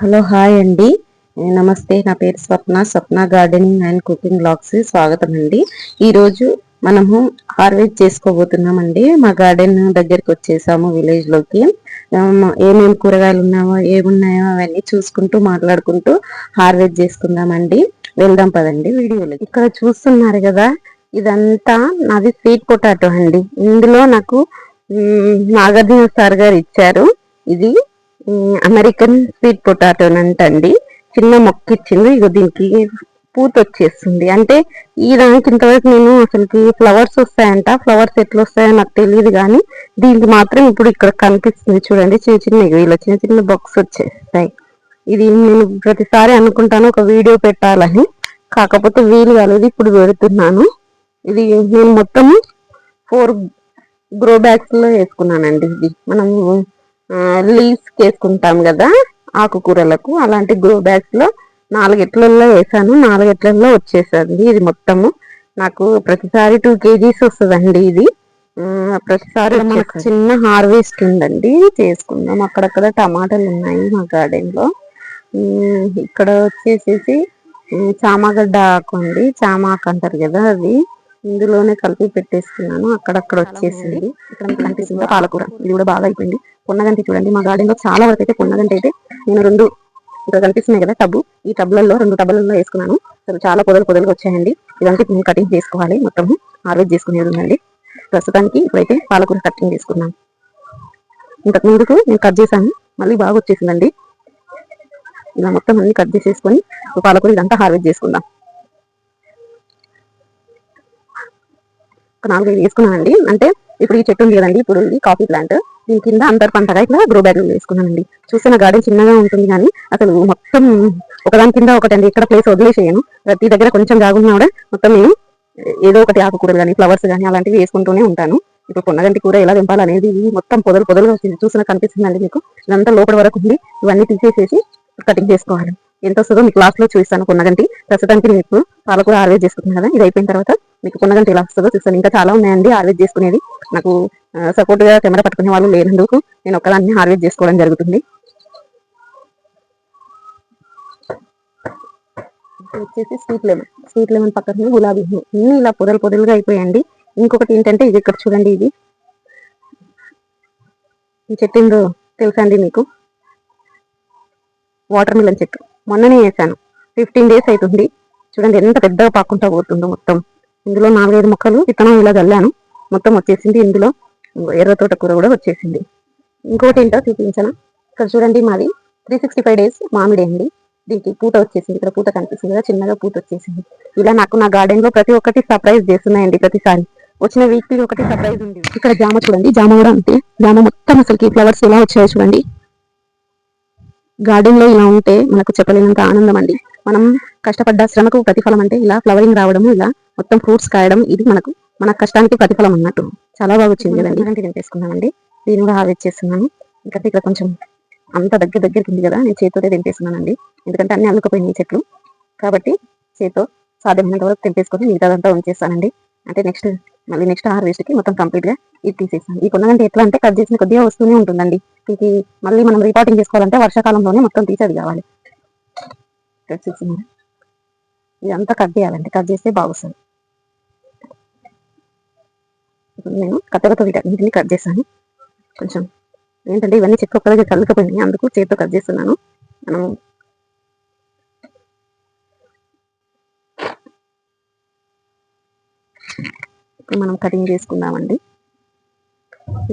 Hello hi అండి. నమస్తే నా పేరు Swapna. Swapna gardening and cooking blogs స్వాగతం అండి. ఈరోజు మనము హార్వెస్ట్ చేసుకోబోతున్నామండి. మా గార్డెన్ దగ్గరికి వచ్చేసాము విలేజ్లోకి. ఏమేమి కూరగాయలు ఉన్నాయో ఏమున్నాయో అవన్నీ చూసుకుంటూ మాట్లాడుకుంటూ హార్వెస్ట్ చేసుకుందామండి. వెళ్దాం పదండి వీడియోలో ఇక్కడ చూస్తున్నారు కదా ఇదంతా నాది స్వీట్ పొటాటో అండి. ఇందులో నాకు నాగార్జున సార్ గారు ఇచ్చారు. ఇది అమెరికన్ స్వీట్ పొటాటో అంటండి. చిన్న మొక్క ఇచ్చింది. ఇగో దీనికి పూత వచ్చేస్తుంది. అంటే ఈ దానికి ఇంతవరకు నేను అసలుకి ఫ్లవర్స్ వస్తాయంట. ఫ్లవర్స్ ఎట్లా వస్తాయో నాకు తెలియదు కానీ దీనికి మాత్రం ఇప్పుడు ఇక్కడ కనిపిస్తుంది చూడండి. చిన్న చిన్న ఇలా చిన్న చిన్న బాక్స్ వచ్చేస్తాయి. ఇది నేను ప్రతిసారి అనుకుంటాను ఒక వీడియో పెట్టాలని. కాకపోతే వీలు కాలేదు. ఇప్పుడు పెడుతున్నాను. ఇది నేను మొత్తం ఫోర్ గ్రో బ్యాగ్స్లో వేసుకున్నానండి. ఇది మనము లీవ్స్ వేసుకుంటాం కదా ఆకుకూరలకు. అలాంటి గ్రో బ్యాగ్స్లో నాలుగెట్లలో వేసాను. నాలుగెట్లలో వచ్చేసండి ఇది మొత్తము. నాకు ప్రతిసారి టూ కేజీస్ వస్తుందండి ఇది. ప్రతిసారి మనకు చిన్న హార్వెస్ట్ ఉందండి చేసుకుందాం. అక్కడక్కడ టమాటాలు ఉన్నాయి మా గార్డెన్లో ఇక్కడ వచ్చేసేసి చామగడ్డ ఆకు అండి. చామాకు అంటారు కదా అది. ఇందులోనే కలిపి పెట్టేసుకున్నాను అక్కడక్కడ వచ్చేసింది. ఇక్కడ కనిపిస్తుంది పాలకూర. ఇది కూడా బాగా అయిపోయింది. పొన్నగంటి చూడండి. మా గార్డెన్లో చాలా వరకు అయితే పొన్నగంటి అయితే నేను రెండు ఇక్కడ కనిపిస్తున్నాయి కదా టబ్బు ఈ టబ్లలో రెండు టబ్బలలో వేసుకున్నాను. అసలు చాలా పొదలు పొదలుగా వచ్చాయండి. ఇదంతా నేను కటింగ్ చేసుకోవాలి మొత్తం. హార్వెస్ట్ చేసుకునేది ఉందండి. ప్రస్తుతానికి ఇప్పుడైతే పాలకూర కటింగ్ చేసుకున్నాను. ఇంతకు ముందుకు నేను కట్ చేశాను. మళ్ళీ బాగా వచ్చేసిందండి. ఇలా మొత్తం అన్ని కట్ చేసేసుకొని పాలకూర ఇదంతా హార్వెస్ట్ చేసుకుందాం. ఒక నాలుగైదు వేసుకున్నానండి. అంటే ఇప్పుడు ఈ చెట్టు ఉంది కదండి ఇప్పుడు ఇది కాఫీ ప్లాంట్. దీని కింద అంతర్ పంటగా ఇట్లా గ్రో బ్యాగ్ వేసుకున్నానండి. చూస్తే గార్డెన్ చిన్నగా ఉంటుంది కానీ అసలు మొత్తం ఒకదాని కింద ఒకటి ఇక్కడ ప్లేస్ వదిలేసేయను. ప్రతి దగ్గర కొంచెం జాగున్నా కూడా మొత్తం నేను ఏదో ఒకటి ఆకుకూరలు కానీ ఫ్లవర్స్ కానీ అలాంటివి వేసుకుంటూనే ఉంటాను. ఇప్పుడు కొన్నగంటి కూర ఎలా తెంపాలనేది మొత్తం పొదలు పొదలు చూసిన కనిపిస్తుందండి మీకు. ఇదంతా లోపల వరకు ఉంది. ఇవన్నీ తీసేసేసి కటింగ్ చేసుకోవాలి. ఎంత వస్తుందో మీకు లాస్ట్లో చూపిస్తాను కొన్నగంటి ప్రస్తుతానికి మీకు పాలకూర హార్వెస్ట్ చేసుకుంటున్నాను కదా. ఇది అయిపోయిన తర్వాత మీకు కొన్నగంటి ఎలా వస్తుందో చూస్తాను. ఇంకా చాలా ఉన్నాయండి హార్వెస్ట్ చేసుకునేది నాకు సపోర్ట్గా కెమెరా పట్టుకునే వాళ్ళు లేనందుకు నేను ఒక్కదాన్ని హార్వెస్ట్ చేసుకోవడం జరుగుతుంది. వచ్చేసి స్వీట్ లెమన్ స్వీట్ లెమన్ పక్కన గులాబీ ఇన్ని ఇలా పొదలు పొదలుగా అయిపోయాయండి. ఇంకొకటి ఏంటంటే ఇది ఇక్కడ చూడండి ఇది. ఈ చెట్టు తెలుసా అండి మీకు? వాటర్ మిలన్ చెట్టు. మొన్ననే వేసాను ఫిఫ్టీన్ డేస్ అవుతుంది చూడండి ఎంత పెద్దగా పాకుంటా పోతుందో మొత్తం. ఇందులో నాలుగైదు మొక్కలు విత్తనం ఇలా చల్లాను మొత్తం వచ్చేసింది ఇందులో. ఎర్ర తోట కూర కూడా వచ్చేసింది. ఇంకోటి ఏంటో చూపించాను? ఇక్కడ చూడండి మాది. త్రీ సిక్స్టీ ఫైవ్ డేస్ మామిడి అండి. దీనికి పూత వచ్చేసింది. ఇక్కడ పూత కనిపిస్తుంది కదా చిన్నగా పూత వచ్చేసింది. ఇలా నాకు నా గార్డెన్లో ప్రతి ఒక్కటి సర్ప్రైజ్ చేస్తున్నాయండి ప్రతిసారి. వచ్చిన వీక్ ఒకటి సర్ప్రైజ్ ఉంది. ఇక్కడ జామ చూడండి. జామ కూడా అంతే. జామ మొత్తం అసలుకి ఫ్లవర్స్ ఎలా వచ్చాయో చూడండి. గార్డెన్లో ఇలా ఉంటే మనకు చెప్పలేనంత ఆనందం అండి. మనం కష్టపడ్డ శ్రమకు ప్రతిఫలం అంటే ఇలా ఫ్లవరింగ్ రావడం ఇలా మొత్తం ఫ్రూట్స్ కాయడం ఇది మనకు మన కష్టానికి ప్రతిఫలం అన్నట్టు. చాలా బాగా వచ్చింది కదండి. ఇలాంటి నేను తీసుకున్నానండి దీన్ని కూడా హార్వెస్ట్ చేస్తున్నాను. ఇంకా ఇక్కడ కొంచెం అంత దగ్గర దగ్గరికి ఉంది కదా నేను చేతితో తెంపేస్తున్నానండి. ఎందుకంటే అన్ని అల్లుకపోయినాయి చెట్లు. కాబట్టి చేతితో సాధ్యమైనంత వరకు తెంపేసుకొని మిగతాదంతా ఉంచేస్తానండి. అంటే నెక్స్ట్ మళ్ళీ నెక్స్ట్ హార్వెస్ట్కి మొత్తం కంప్లీట్గా ఇది తీసేస్తాను. ఈ కొన్నగంటే ఎట్లా అంటే కట్ చేసిన కొద్దిగా వస్తూనే ఉంటుందండి. ఇది మళ్ళీ మనం రిపోర్టింగ్ చేసుకోవాలంటే వర్షాకాలంలోనే మొత్తం తీసేది కావాలి. ఇదంతా కట్ చేయాలండి. కట్ చేస్తే బాగుస్తుంది నేను కత్తెరతో వీటన్నింటినీ కట్ చేశాను. కొంచెం ఏంటంటే ఇవన్నీ చెట్లు ఒక్కదగ్గర కలుకపోయినాయి అందుకు చేతితో కట్ చేస్తున్నాను. మనం మనం కటింగ్ చేసుకుందామండి.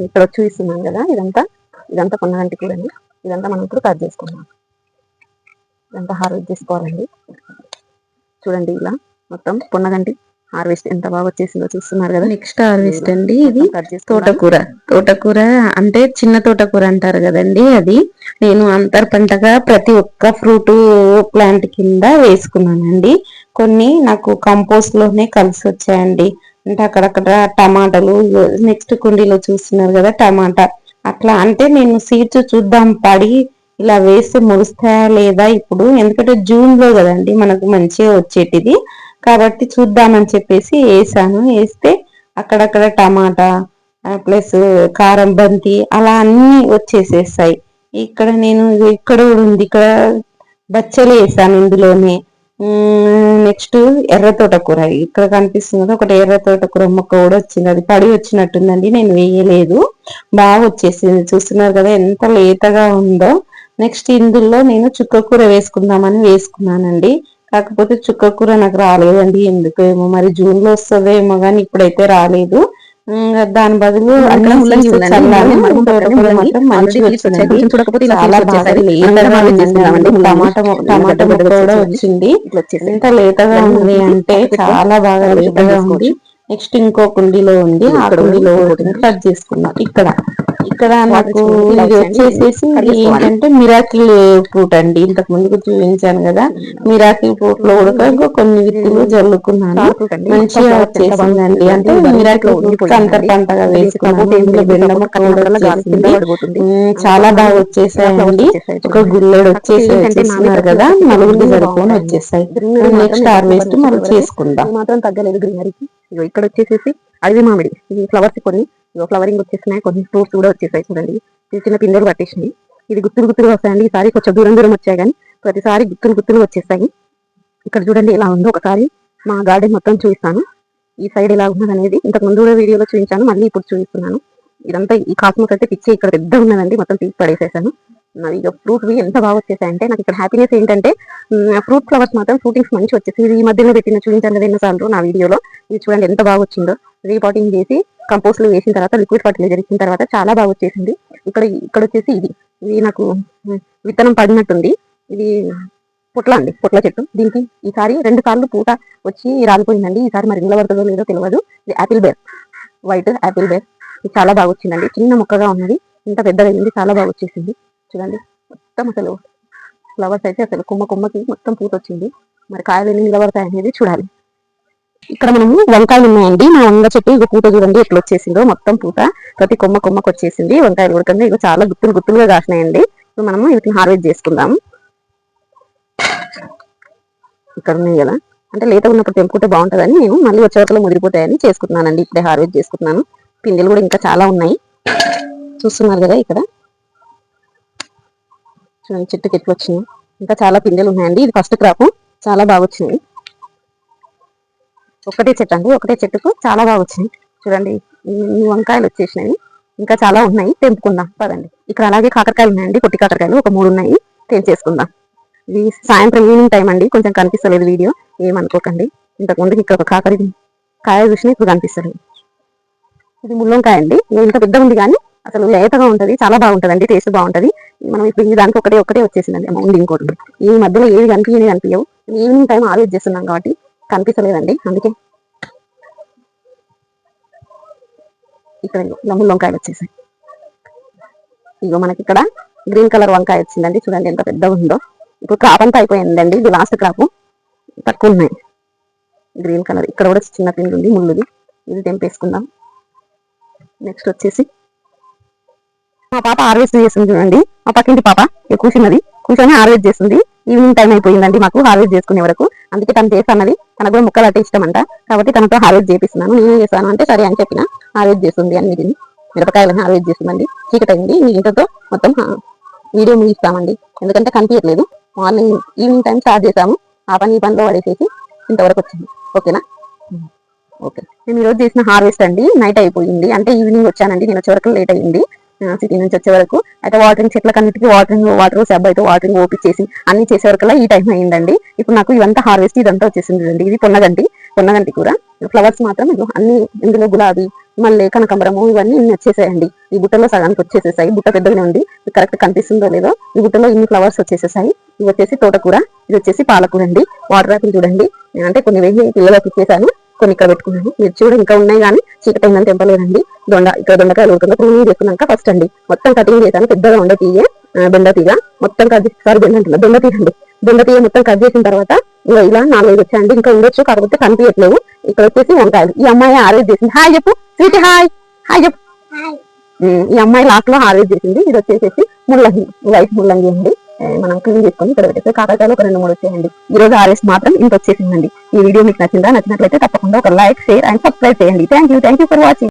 ఇక్కడ చూపిస్తున్నాం కదా ఇదంతా. ఇదంతా కొన్నగంటి కూడా ఇదంతా మనం ఇప్పుడు కట్ చేసుకుందాం. ఇదంతా హార్వెస్ట్ చేసుకోవాలండి. చూడండి ఇలా మొత్తం పొన్నగంటి హార్వెస్ట్ ఎంత బాగా వచ్చేసిందో చూస్తున్నారు కదా. నెక్స్ట్ హార్వెస్ట్ అండి ఇది తోటకూర. తోటకూర అంటే చిన్న తోటకూర అంటారు కదండి అది. నేను అంతర్ పంటగా ప్రతి ఒక్క ఫ్రూట్ ప్లాంట్ కింద వేసుకున్నానండి. కొన్ని నాకు కంపోస్ట్లోనే కలిసి వచ్చాయండి. అంటే అక్కడక్కడ టమాటాలు నెక్స్ట్ కుండీలో చూస్తున్నారు కదా టమాటా. అట్లా అంటే నేను సీడ్స్ చూద్దాం పడి ఇలా వేస్తే మురుస్తాయా లేదా ఇప్పుడు? ఎందుకంటే జూన్లో కదండి మనకు మంచిగా వచ్చేటిది. కాబట్టి చూద్దామని చెప్పేసి వేసాను. వేస్తే అక్కడక్కడ టమాటా ప్లస్ కారం బంతి అలా అన్ని వచ్చేసేస్తాయి ఇక్కడ నేను ఇక్కడ కూడా ఉంది ఇక్కడ బచ్చలు వేసాను ఇందులోనే. నెక్స్ట్ ఎర్ర తోటకూర. ఇక్కడ కనిపిస్తుంది ఒకటి ఎర్ర తోటకూర మొక్క కూడా వచ్చింది. అది పడి వచ్చినట్టుందండి నేను వేయలేదు. బాగా వచ్చేసింది. చూస్తున్నారు కదా ఎంత లేతగా ఉందో. నెక్స్ట్ ఇందులో నేను చుక్కకూర వేసుకుందామని వేసుకున్నానండి. కాకపోతే చుక్కకూర నాకు రాలేదండి. ఎందుకేమో మరి జూన్లో వస్తుందేమో కానీ ఇప్పుడైతే రాలేదు. దాని బదులు టమాటా టమాటా కూడా వచ్చింది. ఎంత లేతగా ఉంది అంటే చాలా బాగా లేతగా ఉంది. నెక్స్ట్ ఇంకో కుండీలో ఉంది. ఆ కుండీలో కట్ చేసుకున్నాం. ఇక్కడ. ఇక్కడ నాకు ఇది వచ్చేసేసి ఏంటంటే మిరాకిల్ ఫ్రూట్ అండి. ఇంతకు ముందుకు చూపించాను కదా. మిరాకిల్ ఫ్రూట్లో కూడా కొన్ని విత్తులు జల్లుకున్నాను. మంచిగా వచ్చేసిందండి. అంటే మిరాకిల్ ఫ్రూట్ అంత పంటగా వేసుకున్నాను. ఇందులో బెండమ్మ కూడా చాలా బాగా వచ్చేసాయండి. ఒక గుల్లెడు వచ్చేసి వచ్చేస్తున్నారు కదా. నలుగురికి సరిపోని వచ్చేసాయి. నెక్స్ట్ హార్వెస్ట్ మనం చేసుకుందాం. మాత్రం తగ్గలేదు. గ్రీనరీకి ఇక్కడ వచ్చేసేసి అడవి మామిడి. ఫ్లవర్స్ కొన్ని. ఫ్లవరింగ్ వచ్చేసినాయి కొన్ని ఫ్రూట్స్ కూడా వచ్చేసాయి చూడండి. చిన్న చిన్న పిందెలు పట్టేసినాయి. ఇది గుత్తులు గుత్తులు వస్తాయండి. ఈసారి కొంచెం దూరం దూరం వచ్చాయి కానీ ప్రతిసారి గుత్తులు గుత్తులు వచ్చేస్తాయి. ఇక్కడ చూడండి ఎలా ఉందో. ఒకసారి మా గార్డెన్ మొత్తం చూపిస్తాను. ఈ సైడ్ ఎలా ఉన్నది అనేది ఇంతకు ముందు వీడియోలో చూపించాను. మళ్ళీ ఇప్పుడు చూపిస్తున్నాను. ఇదంతా ఈ కాస్మోస్ అయితే పిచ్చి ఇక్కడ పెద్ద ఉన్నదండి. మొత్తం తీసి పడేసేసాను. ఇక ఫ్రూట్ ఎంత బాగా వచ్చేసాయంటే నాకు ఇక్కడ హ్యాపీనెస్ ఏంటంటే ఫ్రూట్ ఫ్లవర్స్ మాత్రం ఫ్రూటింగ్స్ మంచి వచ్చేసి. ఈ మధ్యలో పెట్టిన చూపించాను కదా ఎన్నోసార్లు నా వీడియోలో. ఇది చూడండి ఎంత బాగా వచ్చిందో. రీపాటింగ్ చేసి కంపోస్ట్లు వేసిన తర్వాత లిక్విడ్ ఫర్టిలైజర్ ఇచ్చిన తర్వాత చాలా బాగా వచ్చేసింది. ఇక్కడ ఇక్కడ వచ్చేసి ఇది. ఇది నాకు విత్తనం పడినట్టుంది. ఇది పొట్ల అండి పొట్ల చెట్టు. దీనికి ఈసారి రెండు సార్లు పూట వచ్చి రాలిపోయిందండి. ఈసారి మరి నిలబడుతుందో లేదో తెలియదు. ఇది apple ber white apple ber ఇది చాలా బాగా వచ్చిందండి. చిన్న మొక్కగా ఉన్నది. ఇంత పెద్దగా అయింది చాలా బాగా వచ్చేసింది. చూడండి. మొత్తం అసలు ఫ్లవర్స్ అయితే అసలు కొమ్మ కొమ్మకి మొత్తం పూత వచ్చింది మరి కాయలు ఎన్ని నిలబడతాయి అనేది చూడాలి. ఇక్కడ మనము వంకాయలు ఉన్నాయండి. మా వంగ చెట్టు ఇక పూత చూడండి ఎట్లా వచ్చేసిందో. మొత్తం పూత ప్రతి కొమ్మ కొమ్మకు వచ్చేసింది. వంకాయలు కొడుతుంది ఇక చాలా గుత్తులు గుత్తులుగా కాసినాయండి. ఇప్పుడు మనము వీటిని హార్వెస్ట్ చేసుకుందాం. ఇక్కడ ఉన్నాయి కదా. అంటే లేత ఉన్నప్పుడు తెంపుకుంటే బాగుంటుందని నేను మళ్ళీ వచ్చే వరకు ముదిరిపోతాయని చేసుకుంటున్నానండి. ఇప్పుడే హార్వెస్ట్ చేసుకుంటున్నాను. పిందెలు కూడా ఇంకా చాలా ఉన్నాయి. చూస్తున్నారు కదా ఇక్కడ. చెట్టుకి ఎట్లు వచ్చినాయి ఇంకా చాలా పిందెలు ఉన్నాయండి. ఇది ఫస్ట్ క్రాప్. చాలా బాగా వచ్చినాయి. ఒకటే చెట్టు అండి. ఒకటే చెట్టుకు చాలా బాగా వచ్చినాయి. చూడండి వంకాయలు వచ్చేసినాయి. ఇంకా చాలా ఉన్నాయి. తెంపుకుందాం. పదండి. ఇక్కడ అలాగే కాకరకాయలు ఉన్నాయండి. పొట్టి కాకరకాయలు ఒక మూడు ఉన్నాయి. తెంచేసుకుందాం. ఇది సాయంత్రం ఈవినింగ్ టైం అండి. కొంచెం కనిపిస్తలేదు వీడియో. ఏమనుకోకండి. ఇంతకుముందుకి ఇక్కడ ఒక కాకరి కాయ చూసినా ఇప్పుడు కనిపిస్తుంది ఇది ముల్లంకాయ అండి. ఇంత పెద్ద ఉంది కానీ అసలు లేతగా ఉంటుంది చాలా బాగుంటుంది అండి టేస్ట్ బాగుంటుంది. మనం ఇప్పుడు దానికి ఒకటే ఒకటే వచ్చేసిందండి అమౌంట్ ఇంకోటి ఈ మధ్యలో ఏది కనిపించని కనిపించవు. ఈవినింగ్ టైం ఆలోచన చేస్తున్నాం కాబట్టి కనిపించలేదండి. అందుకే ఇక్కడ లమ్ములు వచ్చేసాయి. ఇగో మనకి ఇక్కడ గ్రీన్ కలర్ వంకాయ వచ్చిందండి. చూడండి ఎంత పెద్దగా ఉందో. ఇప్పుడు క్రాప్ అంతా అయిపోయిందండి. ఇది లాస్ట్ క్రాప్ తక్కువ ఉన్నాయి. గ్రీన్ కలర్ ఇక్కడ కూడా చిన్న పిండి ఉంది ముళ్ళుది. ఇది తెంపేసుకుందాం. నెక్స్ట్ వచ్చేసి. మా పాప హార్వెస్ట్ చేస్తుంది చూడండి. మా పక్కింటి పాప కూర్చున్నది. కూర్చొని హార్వెస్ట్ చేస్తుంది. ఈవినింగ్ టైం అయిపోయిందండి మాకు హార్వెస్ట్ చేసుకునే వరకు. అందుకే తను చేస్తున్నది. తనకు కూడా ముక్కలు అంటే ఇష్టం అంట. కాబట్టి తనతో హార్వెస్ట్ చేపిస్తున్నాను. నేను చేస్తాను అంటే సరే అని చెప్పిన. హార్వెస్ట్ చేస్తుంది అన్నిటిని. మిరపకాయలను హార్వెస్ట్ చేస్తుందండి. చీకటి అయింది. మీ ఇంటితో మొత్తం వీడియో ముగిస్తామండి. ఎందుకంటే కనిపించట్లేదు మార్నింగ్ ఈవినింగ్ టైం స్టార్ట్ చేసాము ఆ పని ఈ పనిలో పడేసేసి ఇంతవరకు వచ్చింది. ఓకేనా ఓకే. నేను ఈరోజు చేసిన హార్వెస్ట్ అండి నైట్ అయిపోయింది. అంటే ఈవినింగ్ వచ్చానండి నేను వచ్చే వరకు లేట్ అయింది. సిటీ నుంచి వచ్చే వరకు. అయితే వాటరింగ్ చెట్లకన్నిటికీ వాటరింగ్ వాటర్ సబ్ అయితే వాటరింగ్ ఓపించేసి అన్ని చేసే వరకు ఈ టైం అయిందండి ఇప్పుడు నాకు ఇదంతా హార్వెస్ట్ ఇదంతా వచ్చేసింది అండి ఇది పొన్నగంటి పొన్నగంటి కూర. ఫ్లవర్స్ మాత్రం అన్ని ఇందులో గులాబీ మళ్ళీ కనకంబరము ఇవన్నీ ఇన్ని వచ్చేసాయండి. ఈ బుట్టలో సగానికి వచ్చేసేసాయి. బుట్ట పెద్దగానే ఉంది. కరెక్ట్ కనిపిస్తుందో లేదో. ఈ బుట్టలో ఇన్ని ఫ్లవర్స్ వచ్చేసేసాయి. ఇవి వచ్చేసి తోటకూర ఇది వచ్చేసి పాలకూర అండి. వాటర్ ఆపిల్ చూడండి. అంటే కొన్ని వేసి పిల్లలకు ఇచ్చేసాను. కొన్ని ఇక్కడ పెట్టుకున్నాను. మీరు చూడ ఇంకా ఉన్నాయి కానీ చీకటి అయిందని తెంపలేదండి. దొండ ఇక్కడ దొండకాయలు ఉడుతుంది ప్రూనింగ్ చేసుకున్నాక ఫస్ట్ అండి. మొత్తం కటింగ్ చేశాను. పెద్దగా ఉండే తీయ బెండ తీగ. మొత్తం కట్ సారీ బెండ అంటున్నా. దొండ తీగ అండి. దొండ తీగ మొత్తం కట్ చేసిన తర్వాత ఇలా నాలుగైదు వచ్చాయండి. ఇంకా ఉండొచ్చు కాకపోతే కనిపించట్లేవు. ఇక్కడ వచ్చేసి వంకాయలు. ఈ అమ్మాయి ఆరేజ్ చేసింది. హాయ్ చెప్పు. స్వీట్ హాయ్ హాయ్ చెప్పు. ఈ అమ్మాయి లాస్ట్లో హారేజ్ చేసింది. ఇది వచ్చేసి ముల్లంగి వైట్ ముల్లంగి అండి. మనం క్లీన్ చేసుకొని ఇక్కడ పెట్టేస్తే కాకరకాయలు ఒక రెండు మూడు వచ్చేయండి. ఈ రోజు ఆర్ఎస్ మాత్రం ఇంత వచ్చేసిందండి ఈ వీడియో మీకు నచ్చిందా? నచ్చినట్లయితే తప్పకుండా ఒక లైక్ షేర్ అండ్ సబ్స్క్రైబ్ చేయండి. Thank you thank you for watching